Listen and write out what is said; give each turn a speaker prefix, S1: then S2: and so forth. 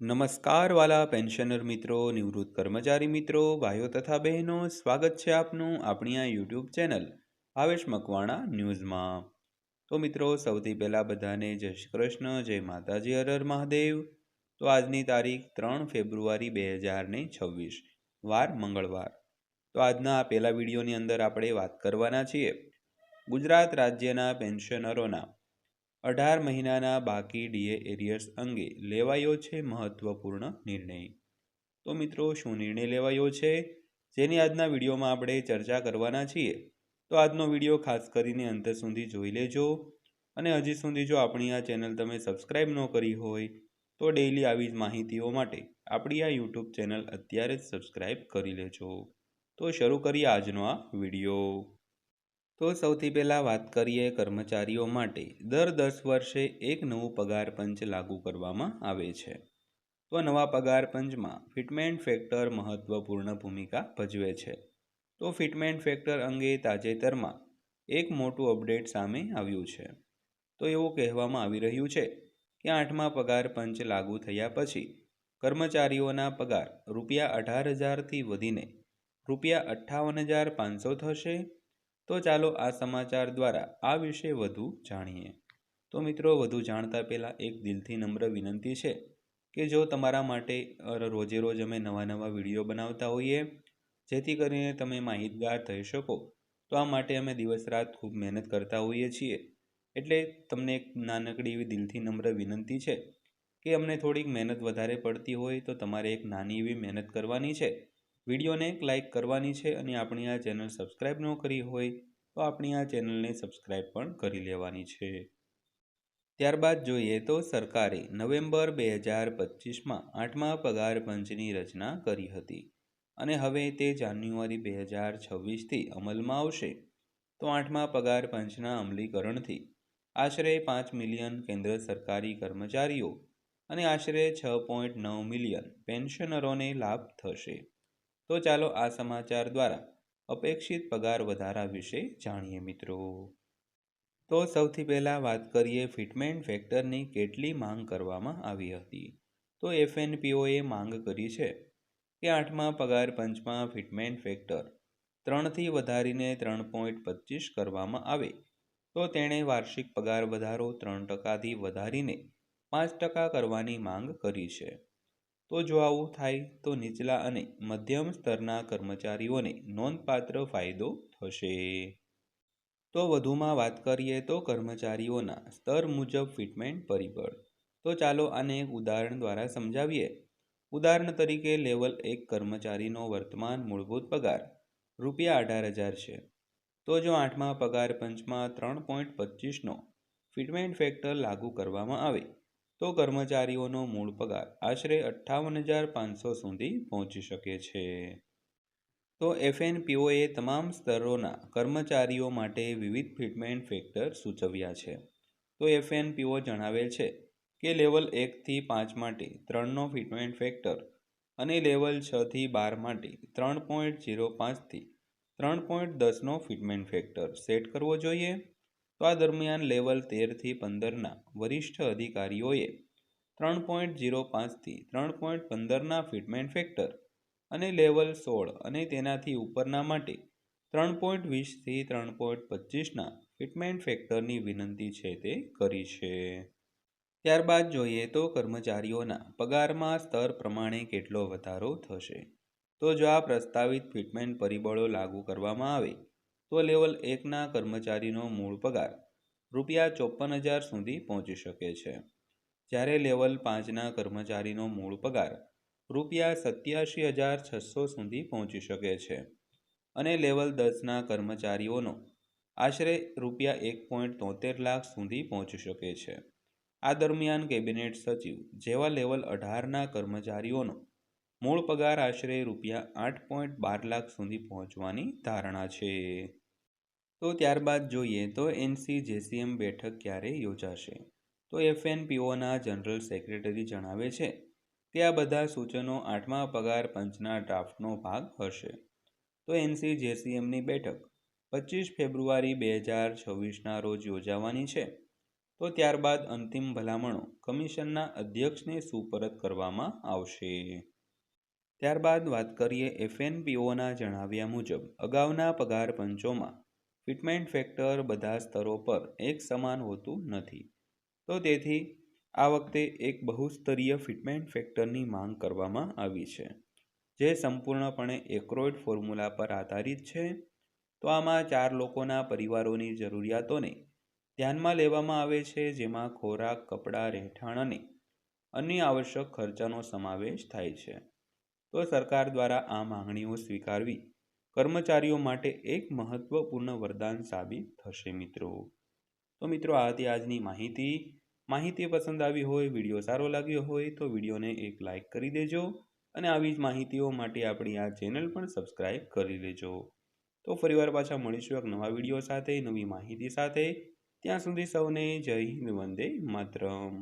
S1: નમસ્કાર વાલા પેન્શનર મિત્રો, નિવૃત્ત કર્મચારી મિત્રો, ભાઈઓ તથા બહેનો, સ્વાગત છે આપનું આપણી આ યુટ્યુબ ચેનલ ભાવેશ મકવાણા ન્યૂઝમાં. તો મિત્રો, સૌથી પહેલાં બધાને જય શ્રી કૃષ્ણ, જય માતાજી હરર મહાદેવ. તો આજની તારીખ ત્રણ ફેબ્રુઆરી બે હજાર ને છવ્વીસ, વાર મંગળવાર. તો આજના આ પહેલા વિડીયોની અંદર આપણે વાત કરવાના છીએ. ગુજરાત રાજ્યના પેન્શનરોના અઢાર મહિનાના બાકી ડીએ એરિયર્સ અંગે લેવાયો છે મહત્વપૂર્ણ નિર્ણય. તો મિત્રો, શું નિર્ણય લેવાયો છે? જેની આજના વિડીયોમાં આપણે ચર્ચા કરવાના છીએ, તો આજનો વીડિયો ખાસ કરીને અંત સુધી જોઈ લેજો. અને હજી સુધી જો આપણી આ ચેનલ તમે સબસ્ક્રાઈબ ન કરી હોય, તો ડેઈલી આવી જ માહિતીઓ માટે આપણી આ યુટ્યુબ ચેનલ અત્યારે જ સબસ્ક્રાઈબ કરી લેજો. તો શરૂ કરીએ આજનો આ વીડિયો. તો સૌથી પહેલાં વાત કરીએ કર્મચારીઓ માટે. દર દસ વર્ષે એક નવું પગાર પંચ લાગુ કરવામાં આવે છે. તો નવા પગાર પંચમાં ફિટમેન્ટ ફેક્ટર મહત્વપૂર્ણ ભૂમિકા ભજવે છે. તો ફિટમેન્ટ ફેક્ટર અંગે તાજેતરમાં એક મોટું અપડેટ સામે આવ્યું છે. તો એવું કહેવામાં આવી રહ્યું છે કે આઠમા પગાર પંચ લાગુ થયા પછી કર્મચારીઓના પગાર રૂપિયા અઢાર હજારથી વધીને રૂપિયા અઠ્ઠાવન હજાર પાંચસો થશે તો ચાલો આ સમાચાર દ્વારા આ વિશે વધુ જાણીએ. તો મિત્રો, વધુ જાણતા પહેલાં એક દિલથી નમ્ર વિનંતી છે કે જો તમારા માટે રોજે રોજ અમે નવા નવા વીડિયો બનાવતા હોઈએ, જેથી કરીને તમે માહિતગાર થઈ શકો, તો આ માટે અમે દિવસ રાત ખૂબ મહેનત કરતા હોઈએ છીએ. એટલે તમને એક નાનકડી એવી દિલથી નમ્ર વિનંતી છે કે અમને થોડીક મહેનત વધારે પડતી હોય તો તમારે એક નાની એવી મહેનત કરવાની છે. વિડીયોને એક લાઇક કરવાની છે અને આપણી આ ચેનલ સબસ્ક્રાઈબ ન કરી હોય, તો આપણી આ ચેનલને સબસ્ક્રાઈબ પણ કરી લેવાની છે. ત્યારબાદ જોઈએ તો સરકારે નવેમ્બર બે હજાર પચીસમાં આઠમા પગાર પંચની રચના કરી હતી અને હવે તે જાન્યુઆરી બે હજાર છવ્વીસથી અમલમાં આવશે. તો આઠમા પગાર પંચના અમલીકરણથી આશરે પાંચ મિલિયન કેન્દ્ર સરકારી કર્મચારીઓ અને આશરે છ પોઈન્ટ નવ મિલિયન પેન્શનરોને લાભ થશે. તો ચાલો આ સમાચાર દ્વારા અપેક્ષિત પગાર વધારા વિશે જાણીએ મિત્રો. તો સૌથી પહેલાં વાત કરીએ ફિટમેન્ટ ફેક્ટરની કેટલી માંગ કરવામાં આવી હતી. તો એફએનપીઓએ માંગ કરી છે કે આઠમા પગાર પંચમાં ફિટમેન્ટ ફેક્ટર ત્રણથી વધારીને ત્રણ પોઈન્ટ પચીસ કરવામાં આવે. તો તેણે વાર્ષિક પગાર વધારો ત્રણ ટકાથી વધારીને પાંચ ટકા કરવાની માંગ કરી છે. તો જો આવું થાય તો નીચલા અને મધ્યમ સ્તરના કર્મચારીઓને નોંધપાત્ર ફાયદો થશે. તો વધુમાં વાત કરીએ તો કર્મચારીઓના સ્તર મુજબ ફિટમેન્ટ પરિબળ. તો ચાલો આને એક ઉદાહરણ દ્વારા સમજાવીએ. ઉદાહરણ તરીકે લેવલ એક કર્મચારીનો વર્તમાન મૂળભૂત પગાર રૂપિયા અઢાર હજાર છે. તો જો આઠમા પગાર પંચમાં ત્રણ પોઈન્ટ પચીસનો ફિટમેન્ટ ફેક્ટર લાગુ કરવામાં આવે તો કર્મચારીઓનો મૂળ પગાર આશરે અઠ્ઠાવન હજાર પાંચસો સુધી પહોંચી શકે છે. તો એફએનપીઓએ તમામ સ્તરોના કર્મચારીઓ માટે વિવિધ ફિટમેન્ટ ફેક્ટર સૂચવ્યા છે. તો એફએનપીઓ જણાવેલ છે કે લેવલ એકથી પાંચ માટે ત્રણનો ફિટમેન્ટ ફેક્ટર અને લેવલ છથી બાર માટે ત્રણ પોઈન્ટ ઝીરો પાંચથી ત્રણ પોઈન્ટ દસનો ફિટમેન્ટ ફેક્ટર સેટ કરવો જોઈએ. તો આ દરમિયાન લેવલ તેરથી પંદરના વરિષ્ઠ અધિકારીઓએ ત્રણ પોઈન્ટ ઝીરો પાંચથી ત્રણ પોઈન્ટ પંદરના ફિટમેન્ટ ફેક્ટર અને લેવલ સોળ અને તેનાથી ઉપરના માટે ત્રણ પોઈન્ટ વીસથી ત્રણ પોઈન્ટ પચીસના ફિટમેન્ટ ફેક્ટરની વિનંતી છે તે કરી છે. ત્યારબાદ જોઈએ તો કર્મચારીઓના પગારમાં સ્તર પ્રમાણે કેટલો વધારો થશે? તો જો આ પ્રસ્તાવિત ફિટમેન્ટ પરિબળો લાગુ કરવામાં આવે તો લેવલ એકના કર્મચારીનો મૂળ પગાર રૂપિયા ચોપન હજાર સુધી પહોંચી શકે છે. જ્યારે લેવલ પાંચના કર્મચારીનો મૂળ પગાર રૂપિયા સત્યાસી હજાર છસો સુધી પહોંચી શકે છે અને લેવલ દસના કર્મચારીઓનો આશરે રૂપિયા એક પોઈન્ટ તોતેર લાખ સુધી પહોંચી શકે છે. આ દરમિયાન કેબિનેટ સચિવ જેવા લેવલ અઢારના કર્મચારીઓનો મૂળ પગાર આશરે રૂપિયા આઠ પોઈન્ટ બાર લાખ સુધી પહોંચવાની ધારણા છે. તો ત્યારબાદ જોઈએ તો એનસી જેસીએમ બેઠક ક્યારે યોજાશે? તો એફએનપીઓના જનરલ સેક્રેટરી જણાવે છે કે આ બધા સૂચનો આઠમા પગાર પંચના ડ્રાફ્ટનો ભાગ હશે. તો એનસી જેસીએમની બેઠક પચીસ ફેબ્રુઆરી બે હજાર છવ્વીસના રોજ યોજાવાની છે. તો ત્યારબાદ અંતિમ ભલામણો કમિશનના અધ્યક્ષને સુપરત કરવામાં આવશે. ત્યારબાદ વાત કરીએ એફએનપીઓના જણાવ્યા મુજબ, અગાઉના પગાર પંચોમાં ફિટમેન્ટ ફેક્ટર બધા સ્તરો પર એક સમાન હોતું નથી. તો તેથી, આ વખતે એક બહુસ્તરીય ફિટમેન્ટ ફેક્ટરની માંગ કરવામાં આવી છે, જે સંપૂર્ણપણે એક્રોઇડ ફોર્મ્યુલા પર આધારિત છે. તો આમાં ચાર લોકોના પરિવારોની જરૂરિયાતોને ધ્યાનમાં લેવામાં આવે છે, જેમાં ખોરાક, કપડાં, રહેઠાણ અને અન્ય આવશ્યક ખર્ચાનો સમાવેશ થાય છે. તો સરકાર દ્વારા આ માંગણીઓ સ્વીકારવી કર્મચારીઓ માટે એક મહત્વપૂર્ણ વરદાન સાબિત થશે મિત્રો. તો મિત્રો આ હતી આજની માહિતી માહિતી પસંદ આવી હોય, વીડિયો સારો લાગ્યો હોય, તો વિડીયોને એક લાઇક કરી દેજો અને આવી જ માહિતીઓ માટે આપણી આ ચેનલ પણ સબસ્ક્રાઈબ કરી લેજો. તો ફરીવાર પાછા મળીશું એક નવા વીડિયો સાથે, નવી માહિતી સાથે. ત્યાં સુધી સૌને જય હિન્દ, વંદે માતરમ.